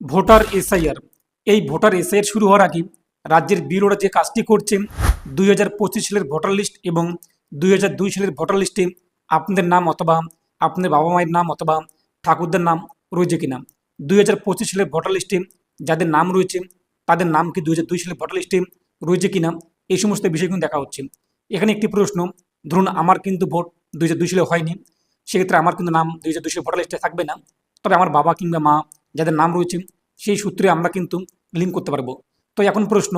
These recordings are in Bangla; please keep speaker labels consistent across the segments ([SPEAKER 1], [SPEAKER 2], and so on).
[SPEAKER 1] Voter SIR. এই ভোটার এসআইআর শুরু হওয়ার আগে রাজ্যের বিরোধীরা যে কাজটি করছে, দুই সালের ভোটার লিস্ট এবং দুই হাজার দুই সালের ভোটার লিস্টে আপনাদের নাম অথবা আপনাদের বাবা মায়ের নাম অথবা ঠাকুরদের নাম রয়েছে কিনা। দুই হাজার পঁচিশ সালের ভোটার লিস্টে যাদের নাম রয়েছে, তাদের নাম কি দুই হাজার দুই সালের ভোটার লিস্টে রয়েছে কিনা, এই সমস্ত বিষয় কিন্তু দেখা হচ্ছে। এখানে একটি প্রশ্ন, ধরুন আমার কিন্তু ভোট দুই হাজার দুই সালে হয়নি, সেক্ষেত্রে আমার কিন্তু নাম দুই হাজার দুই সালের ভোটার লিস্টে থাকবে না, তবে আমার বাবা কিংবা মা যাদের নাম রয়েছে, সেই সূত্রে আমরা কিন্তু লিঙ্ক করতে পারব। তো এখন প্রশ্ন,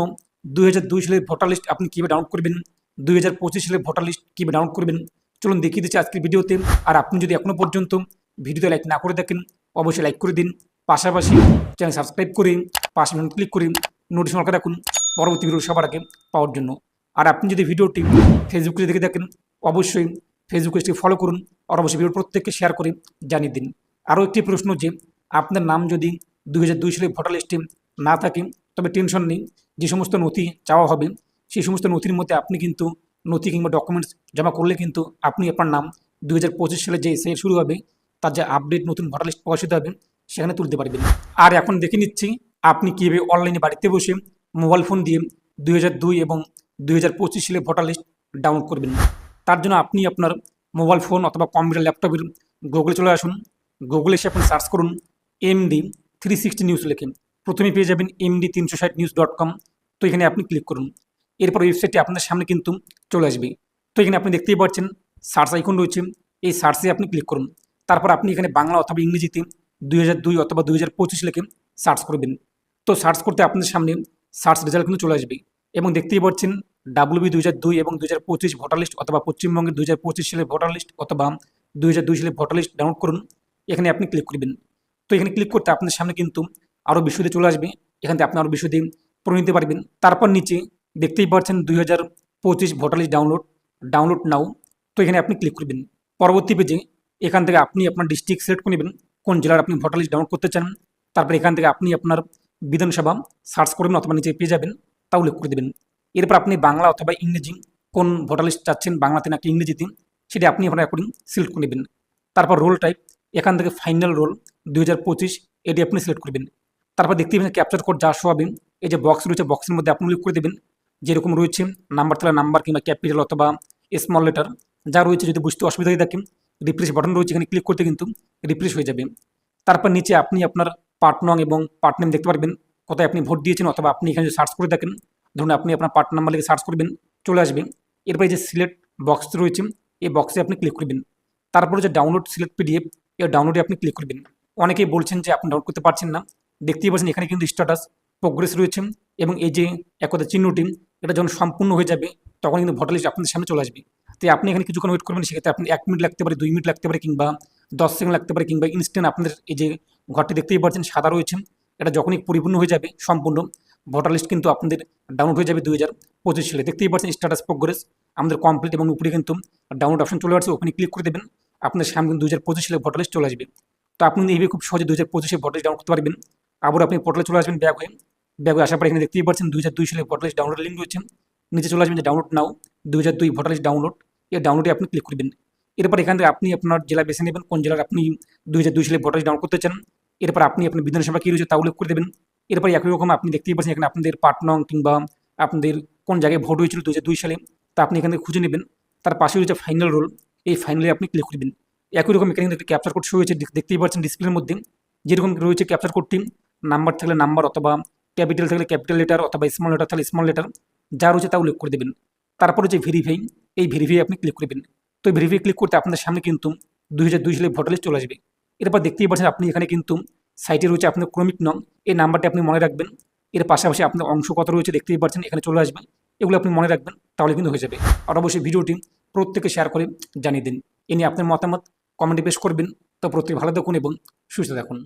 [SPEAKER 1] দুই হাজার দুই সালের ভোটার লিস্ট আপনি কীভাবে ডাউনলোড করবেন? দুই হাজার পঁচিশ সালের ভোটার লিস্ট কীভাবে ডাউনলোড করবেন? চলুন দেখিয়ে দিচ্ছি আজকের ভিডিওতে। আর আপনি যদি এখনও পর্যন্ত ভিডিওতে লাইক না করে দেখেন অবশ্যই লাইক করে দিন। পাশাপাশি চ্যানেল সাবস্ক্রাইব করে পাশে ক্লিক করে নোটিফিকেশন করে রাখুন পরবর্তী ভিডিও সবার আগে পাওয়ার জন্য। আর আপনি যদি ভিডিওটি ফেসবুকে দেখে দেখেন অবশ্যই ফেসবুক পেজটি ফলো করুন। আর অবশ্যই ভিডিও প্রত্যেককে শেয়ার করে জানিয়ে দিন। আরও একটি প্রশ্ন যে আপনার নাম যদি দুই হাজার দুই সালে ভোটার লিস্টে না থাকে, তবে টেনশন নেই। যে সমস্ত নথি চাওয়া হবে, সেই সমস্ত নথির মধ্যে আপনি কিন্তু নথি কিংবা ডকুমেন্টস জমা করলে কিন্তু আপনি আপনার নাম দুই হাজার পঁচিশ সালে যে এসে শুরু হবে, তার যে আপডেট নতুন ভোটার লিস্ট প্রকাশিত হবে, সেখানে তুলতে পারবেন। আর এখন দেখে নিচ্ছি, আপনি কীভাবে অনলাইনে বাড়িতে বসে মোবাইল ফোন দিয়ে দুই হাজার দুই এবং দুই হাজার পঁচিশ সালে ভোটার লিস্ট ডাউনলোড করবেন। তার জন্য আপনি আপনার মোবাইল ফোন অথবা কম্পিউটার ল্যাপটপের গুগলে চলে আসুন। গুগলে এসে আপনি সার্চ করুন। এমডি থ্রি সিক্সটি নিউজ লেখে প্রথমে পেয়ে যাবেন এমডি তিনশো ষাট নিউজ ডট কম তো এখানে আপনি ক্লিক করুন। এরপর ওয়েবসাইটটি আপনার সামনে কিন্তু চলে আসবে। তো এখানে আপনি দেখতেই পাচ্ছেন সার্চ আইকন রয়েছে। এই সার্চে আপনি ক্লিক করুন। তারপর আপনি এখানে বাংলা অথবা ইংরেজিতে দুই হাজার দুই অথবা দুই হাজার পঁচিশ লেখে সার্চ করবেন। তো সার্চ করতে আপনার সামনে সার্চ রেজাল্ট কিন্তু চলে আসবে। এবং দেখতেই পাচ্ছেন ডাব্লিউবি দুই দুই এবং দুই হাজার পঁচিশ ভোটার লিস্ট অথবা পশ্চিমবঙ্গের দুই হাজার পঁচিশ সালের ভোটার লিস্ট অথবা দুই হাজার দুই সালের ভোটার লিস্ট ডাউনলোড করুন। এখানে আপনি ক্লিক করবেন। তো এখানে ক্লিক করতে আপনার সামনে কিন্তু আরও বিশদে চলে আসবে। এখান থেকে আপনি আরও বিশদে পড়ে নিতে পারবেন। তারপর নিচে দেখতেই পাচ্ছেন দুই হাজার পঁচিশ ভোটার লিস্ট ডাউনলোড ডাউনলোড নাও তো এখানে আপনি ক্লিক করবেন। পরবর্তী পেজে এখান থেকে আপনি আপনার ডিস্ট্রিক্ট সিলেক্ট করে নেবেন, কোন জেলার আপনি ভোটার লিস্ট ডাউনলোড করতে চান। তারপর এখান থেকে আপনি আপনার বিধানসভা সার্চ করবেন অথবা নিচে পেয়ে যাবেন তা উল্লেখ করে দেবেন। এরপর আপনি বাংলা অথবা ইংরেজি কোন ভোটার লিস্ট চাচ্ছেন, বাংলাতে নাকি ইংরেজিতে, সেটা আপনি আপনার অ্যাকর্ডিং সিলেক্ট করে নেবেন। তারপর রোল টাইপ এখান থেকে ফাইনাল রোল দুই হাজার পঁচিশ এটি আপনি সিলেক্ট করবেন তারপর দেখতে পাবেন ক্যাপচার কোড যা শো হবে, এই যে বক্স রয়েছে বক্সের মধ্যে আপনি উল্লেখ করে দেবেন। যেরকম রয়েছে নাম্বার তাহলে নাম্বার কিংবা ক্যাপিটাল অথবা স্মল লেটার যা রয়েছে, যদি বুঝতে অসুবিধা হয়ে থাকে রিফ্রেশ বাটন রয়েছে, এখানে ক্লিক করতে কিন্তু রিফ্রেশ হয়ে যাবে। তারপর নিচে আপনি আপনার পার্ট নং এবং পার্ট নেম দেখতে পারবেন, কোথায় আপনি ভোট দিয়েছেন অথবা আপনি এখানে সার্চ করে দেখেন। ধরুন আপনি আপনার পার্ট নাম্বার লিখে সার্চ করবেন, চলে আসবে। এরপরে যে সিলেক্ট বক্স রয়েছে, এই বক্সে আপনি ক্লিক করবেন। তারপরে যে ডাউনলোড সিলেক্ট পিডিএফ এই ডাউনলোডে আপনি ক্লিক করবেন। অনেকেই বলছেন যে আপনি ডাউনলোড করতে পারছেন না। দেখতেই পাচ্ছেন এখানে কিন্তু স্ট্যাটাস প্রোগ্রেস রয়েছে এবং এই যে একদা চিহ্নটি, এটা যখন সম্পূর্ণ হয়ে যাবে, তখন কিন্তু ভোটার লিস্ট আপনাদের সামনে চলে আসবে। তো আপনি এখানে কিছুক্ষণ ওয়েট করবেন, সেক্ষেত্রে আপনি এক মিনিট লাগতে পারে, দুই মিনিট লাগতে পারে কিংবা দশ সেকেন্ড লাগতে পারে কিংবা ইনস্ট্যান্ট আপনাদের এই যে ঘরটি দেখতেই পাচ্ছেন, সাদা রয়েছে। এটা যখনই পরিপূর্ণ হয়ে যাবে, সম্পূর্ণ ভোটার লিস্ট কিন্তু আপনাদের ডাউনলোড হয়ে যাবে দুই হাজার পঁচিশ সালে। দেখতেই পাচ্ছেন স্ট্যাটাস প্রোগ্রেস আমাদের কমপ্লিট এবং উপরে কিন্তু ডাউনলোড অপশন চলে আসছে, ওখানে ক্লিক করে দেবেন। আপনার সামনে কিন্তু দুই হাজার পঁচিশ সালে ভোটার লিস্ট চলে আসবে। তো আপনি এইভাবে খুব সহজে দুই হাজার পঁচিশে ভোটার লিস্ট ডাউনলোড করতে পারবেন। আবার আপনি পোর্টালে চলে আসবেন ব্যাগ হয়ে। ব্যাগ হয়ে আসার পর এখানে দেখতেই পাচ্ছেন দুই হাজার দুই সালে ভোটার লিস্ট ডাউনলোড লিঙ্ক রয়েছে। নিচে চলে আসবেন যে ডাউনলোড নাও দুই হাজার দুই ভোটার লিস্ট ডাউনলোড এই ডাউনলোডে আপনি ক্লিক করবেন। এরপর এখান থেকে আপনি আপনার জেলা বেছে নেবেন, কোন জেলার আপনি দুই হাজার দুই সালে ভোটার ডাউনলোড করতে চান। এরপর আপনি আপনার বিধানসভা কী রয়েছে তা উল্লেখ করে দেবেন। এরপর একই রকম আপনি দেখতেই পাচ্ছেন এখানে আপনাদের পার্ট নং কিংবা আপনাদের কোন জায়গায় ভোট হয়েছিল দু হাজার দুই সালে, তা আপনি এখান থেকে খুঁজে নেবেন। তার পাশে রয়েছে ফাইনাল রোল এই ফাইনালে আপনি ক্লিক করবেন। একই রকম এখানে একটা ক্যাপচার কোড শো হয়েছে দেখতেই পাচ্ছেন ডিসপ্লের মধ্যে। যেরকম রয়েছে ক্যাপচার কোডটি নাম্বার থাকলে নাম্বার অথবা ক্যাপিটাল থাকলে ক্যাপিটাল লেটার অথবা স্মল লেটার থাকলে স্মল লেটার যা রয়েছে তা উল্লেখ করে দেবেন। তারপরে যে ভেরিফাই এই ভেরিফাই আপনি ক্লিক করবেন তো ভেরিফাই ক্লিক করতে আপনাদের সামনে কিন্তু দুই হাজার দুই সালে ভোটার লিস্ট চলে আসবে। এরপর দেখতেই পাচ্ছেন আপনি এখানে কিন্তু সাইটে রয়েছে আপনার ক্রমিক নং, এই নাম্বারটি আপনি মনে রাখবেন। এর পাশাপাশি আপনার অংশ কত রয়েছে দেখতেই পাচ্ছেন, এখানে চলে আসবে। এগুলো আপনি মনে রাখবেন, তাহলে কিন্তু হয়ে যাবে। আর অবশ্যই ভিডিওটি প্রত্যেকে শেয়ার করে জানিয়ে দিন। এ নিয়ে আপনার মতামত। কমেন্টে পেশ করবেন। তো প্রত্যেকে ভালো থাকুন এবং সুস্থ থাকুন।